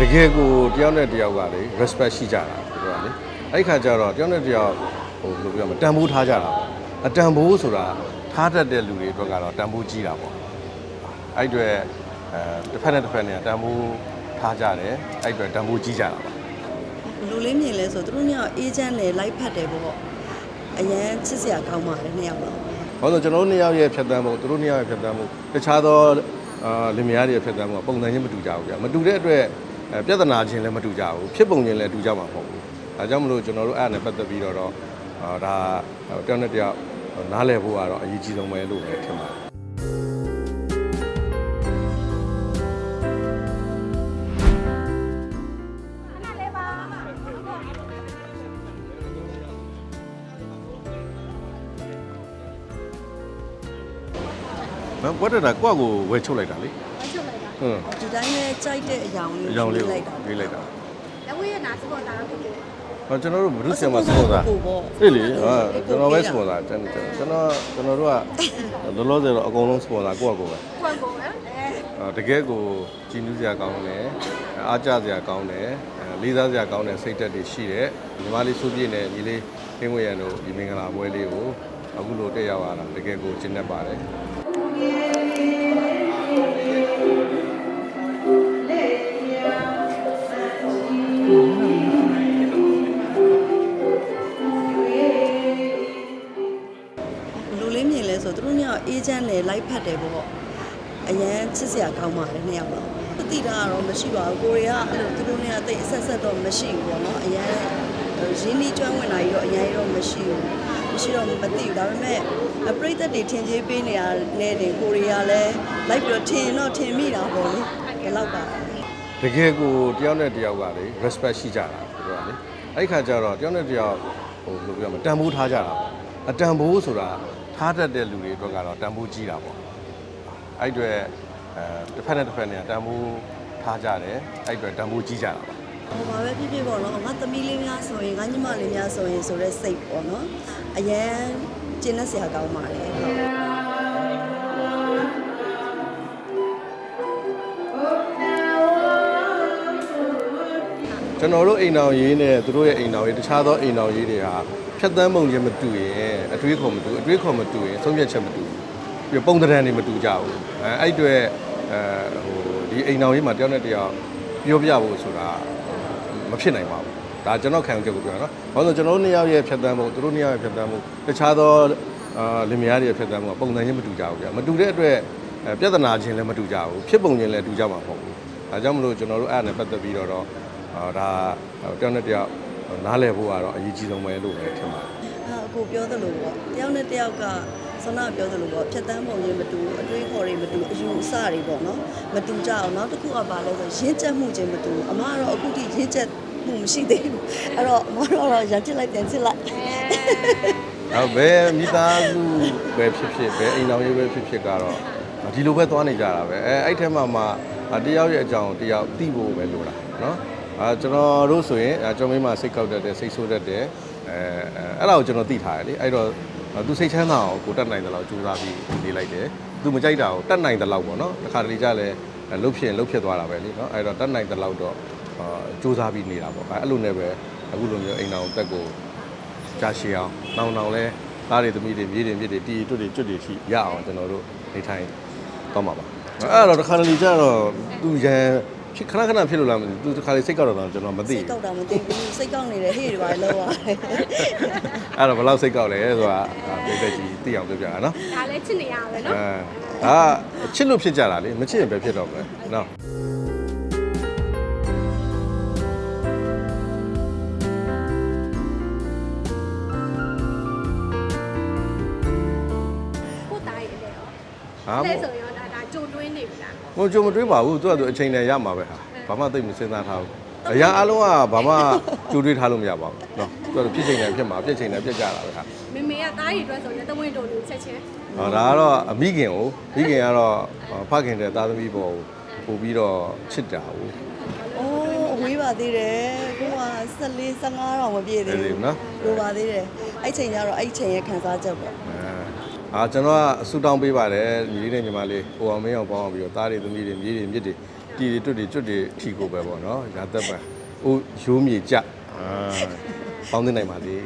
တကယ်ကိုတယောက်နဲ့တယောက်ကလေ respect ရှိကြတာသူတို့ကလေအဲ့ခါကျတော့တယောက်နဲ့တယောက်ဟိုဘယ်လိုပြောမလဲတန်ဖိုးထားကြတာပေါ့အတန်ဖိုးဆိုတာထားတတ်တဲ့လူတွေအတွက်ကတော့တန်ဖိုးကြီးတာပေါ့အဲ့အတွေ့အဲတစ်ဖက်နဲ့တစ်ဖက်နဲ့တန်ဖိုးထားကြတယ်အဲ့အတွေ့တန်ဖိုးကြီးကြတာပေါ့လူလေးမြင်လဲဆိုသူတို့ညအေးချမ်းနဲ့လိုက်ဖတ်တယ်ပေါ့အရန်ချစ်စရာကောင်းပါတယ်နှစ်ယောက်တော့။ဘာလို့လဲကျွန်တော်တို့နှစ်ယောက်ရဲ့ဖြတ်သန်းမှုသူတို့နှစ်ယောက်ရဲ့ဖြတ်သန်းမှုတခြားသောအာလင်မယားတွေရဲ့ဖြတ်သန်းမှုကပုံစံချင်းမတူကြဘူးဗျာ။မတူတဲ့အတွက် အဲပြဿနာချင်းလည်းမတူကြဘူး။ဖြစ်ပုံချင်းလည်းတူကြမှာမဟုတ်ဘူး။ဒါကြောင့်မလို့ကျွန်တော်တို့အဲ့ဒါနဲ့ပတ်သက်ပြီးတော့တော့အာဒါတယောက်နဲ့တယောက်နားလည်ဖို့ကတော့အရေးကြီးဆုံးပဲလို့ပဲထင်ပါတယ်။ဘာ what တာကိုယ့်ကိုဝယ်ချုပ်လိုက်တာလေ။ချုပ်လိုက်တာ။ဟွန်း ဒီတိုင်းနဲ့ကြိုက်တဲ့အရာလေးအကြောင်းလေးကိုလိုက်တာပေးလိုက်တာလက်ဝဲရနာစပေါ်တာတော့ဖြစ်တယ်။ဟောကျွန်တော်တို့ဘုရုဆီယမစပေါ်တာကိုပေါ့။အေးလေဟာကျွန်တော်ပဲစပေါ်တာတန်းတန်းကျွန်တော်ကျွန်တော်တို့ကလောလောဆယ်တော့အကုန်လုံးစပေါ်တာကိုယ့်အကိုပဲကွန်ကုန်နော်အဲ။အာတကယ်ကိုကြည်နူးစရာကောင်းတယ်။အားကျစရာကောင်းတယ်။လေးစားစရာကောင်းတဲ့စိတ်ဓာတ်တွေရှိတယ်။ညီမလေးစုပြည့်နဲ့ညီလေးခင်းဝေရန်တို့ဒီမင်္ဂလာပွဲလေးကိုအခုလိုတက်ရောက်လာတာတကယ်ကိုကျင့်တတ်ပါတယ်။ ဆိုသူတို့ညအေးချမ်းနဲ့လိုက်ဖတ်တယ်ပေါ့အရန်ချစ်စရာကောင်းပါတယ်နှစ်ယောက်တော့သိတာကတော့မရှိပါဘူးကိုရီးယားအဲ့လိုသူတို့နဲ့တိတ်အဆက်ဆက်တော့မရှိဘူးပေါ့နော်အရန်ရင်းနှီးကျွမ်းဝင်လာကြီးတော့အရန်တော့မရှိဘူးမရှိတော့မသိဘူးဒါပေမဲ့အပရိသတ်တွေထင်ကြီးပေးနေရတဲ့နေကိုရီးယားလဲလိုက်ပြီးတော့ထင်တော့ထင်မိတာပေါ့လေဒီလောက်ပါတကယ်ကိုတယောက်နဲ့တယောက်ကလေ respect ရှိကြတာသူတို့ကလေအဲ့ခါကျတော့တယောက်နဲ့တယောက်ဟိုဘယ်လိုပြောမလဲတန်ဖိုးထားကြတာပေါ့အတန်ဖိုးဆိုတာ ထားတတ်တဲ့လူတွေအတွက်ကတော့တန်ဖိုးကြီးတာပေါ့အဲ့အတွေ့အဲတစ်ဖက်နဲ့တစ်ဖက်နဲ့တန်ဖိုးထားကြတယ်အဲ့အတွေ့တန်ဖိုးကြီးကြတာပေါ့ဟိုပါပဲဖြစ်ဖြစ်ပေါ့နော်ငါသမီးလေးများဆိုရင်ငါညီမလေးများဆိုရင်ဆိုတဲ့စိတ်ပေါ့နော်အရန်ကျင်းတဲ့ဆရာကောင်းပါတယ်ဟုတ် ကျွန်တော်တို့အိမ်တော်ရေးနဲ့သူတို့ရဲ့အိမ်တော်ရေးတခြားသောအိမ်တော်ရေးတွေဟာဖြတ်သန်းပုံချင်းမတူရင်အတွေးခေါ်မတူအတွေးခေါ်မတူရင်ဆုံးဖြတ်ချက်မတူဘူးပြီးတော့ပုံသဏ္ဍာန်တွေမတူကြဘူးအဲအဲ့အတွေ့အဲဟိုဒီအိမ်တော်ရေးမှာတယောက်နဲ့တယောက်ပြောပြဖို့ဆိုတာမဖြစ်နိုင်ပါဘူးဒါကျွန်တော်ခံယူချက်ကိုပြောတာနော်ဘာလို့လဲဆိုတော့ကျွန်တော်တို့နှစ်ယောက်ရဲ့ဖြတ်သန်းပုံသူတို့နှစ်ယောက်ရဲ့ဖြတ်သန်းပုံတခြားသောအာလင်မယားတွေရဲ့ဖြတ်သန်းပုံကပုံစံချင်းမတူကြဘူးဗျာမတူတဲ့အတွက်အဲပြဿနာချင်းလည်းမတူကြဘူးဖြစ်ပုံချင်းလည်းတူကြမှာမဟုတ်ဘူးဒါကြောင့်မလို့ကျွန်တော်တို့အဲ့ဒါနဲ့ပတ်သက်ပြီးတော့တော့အာ ဒါတယောက်နဲ့တယောက်နားလည်ဖို့ကတော့အရေးကြီးဆုံးပဲလို့ပဲထင်ပါတယ်ဟာအခုပြောသလိုပေါ့တယောက်နဲ့တယောက်ကဆန္ဒပြောသလိုပေါ့ဖြတ်တန်းပုံချင်းမတူအတွေးခေါ်တွေမတူအယူအဆတွေပေါ့နော်မတူကြအောင်နောက်တစ်ခုကပါလဲဆိုရင်းချက်မှုချင်းမတူအမကတော့အခုထိရင်းချက်မှုမရှိသေးဘူးအဲ့တော့အမတော့ရန်ချစ်လိုက်ပြန်ချစ်လိုက်။နောက်ဘယ်မိသားစုပဲဖြစ်ဖြစ်ဘယ်အိမ်တော်ရေးပဲဖြစ်ဖြစ်ကတော့ဒီလိုပဲသွားနေကြတာပဲအဲအဲ့ထဲမှာမှတယောက်ရဲ့အကြောင်းတယောက်သိဖို့ပဲလိုတာနော်။ အာကျွန်တော်တို့ဆိုရင်ကျွန်တော်မိမစိတ်ကောက်တတ်တယ်စိတ်ဆိုးတတ်တယ်အဲအဲ့ဒါကိုကျွန်တော်သိထားတယ်လေအဲ့တော့သူစိတ်ချမ်းသာအောင်ကိုတတ်နိုင်တယ်လို့ကြိုးစားပြီးနေလိုက်တယ်။သူမကြိုက်တာကိုတတ်နိုင်တယ်လို့ပေါ့နော်။တစ်ခါတလေကြလဲလှုပ်ဖြစ်လှုပ်ဖြစ်သွားတာပဲလေနော်။အဲ့တော့တတ်နိုင်တယ်လို့တော့အာကြိုးစားပြီးနေတာပေါ့။အဲ့လိုနဲ့ပဲအခုလိုမျိုးအိမ်တော်တက်ကိုကြာရှည်အောင်နောင်နောင်လဲသားတွေသမီးတွေမြေးတွေမြစ်တွေတီတွတ်တွေကျွတ်တွေရှိရအောင်ကျွန်တော်တို့နေထိုင်တော့မှာပါအဲ့တော့တစ်ခါတလေကျတော့သူရန် ဖြစ်ခဏခဏဖြစ်လို့လားမသိဘူးသူတစ်ခါလေစိတ်ကောက်တော့ကျွန်တော်မသိစိတ်ဘူးကောက်တာမသိဘူးစိတ်ကောက်နေတယ်ဟေ့တွေပါလောက်ရတယ်အဲ့တော့ဘယ်လောက်စိတ်ကောက်လဲဆိုတာပြည့်တဲ့ကြီးသိအောင်ပြောပြတာနော်ဒါလည်းချစ်နေရပါပဲနော် အဲဒါချစ်လို့ဖြစ်ကြတာလေမချစ်ရင်ပဲဖြစ်တော့မယ်နော်ကိုတားရဲ့လေရောဟာလဲမို့ဆိုရောဒါဒါကြိုတွင်းနေပြီလား ဟိုကြုံမတွေးပါဘူးသူကသူအချိန်နဲ့ရမှာပဲဟာဘာမှသိမစဉ်းစားထားဘူးအရာအလုံးကဘာမှကြိုတွေးထားလို့မရပါဘူးနော်သူကဖြစ်ချိန်နဲ့ဖြစ်မှာဖြစ်ချိန်နဲ့ဖြစ်ကြတာပဲဟာမေမေကတားရဲ့အတွက်ဆိုရင်တဝင်းတို့လူချက်ချင်းဟောဒါကတော့အမိခင်ကိုမိခင်ကတော့ဖခင်တဲ့သားသမီးပေါ်ကိုပို့ပြီးတော့ချစ်တာဟုတ်အိုးအဝေးပါသေးတယ်ကိုက14 15တော့မပြည့်သေးအဲ့ဒီဘူးနော်လိုပါသေးတယ်အဲ့ချိန်ကျတော့အဲ့ချိန်ရဲ့ခံစားချက်ပေါ့ အာကျွန်တော်ကဆူတောင်းပေးပါတယ်ညီလေးနဲ့ညီမလေးဟိုအောင်မင်းအောင်ပေါင်းအောင်ပြီးတော့သားတွေသမီးတွေမြေးတွေမြစ်တွေတီတွေတွတ်တွေကျွတ်တွေထီကိုပဲပေါ့နော်ရာသက်ပံဟိုရိုးမြေကြအာပေါင်းသိနိုင်ပါလေ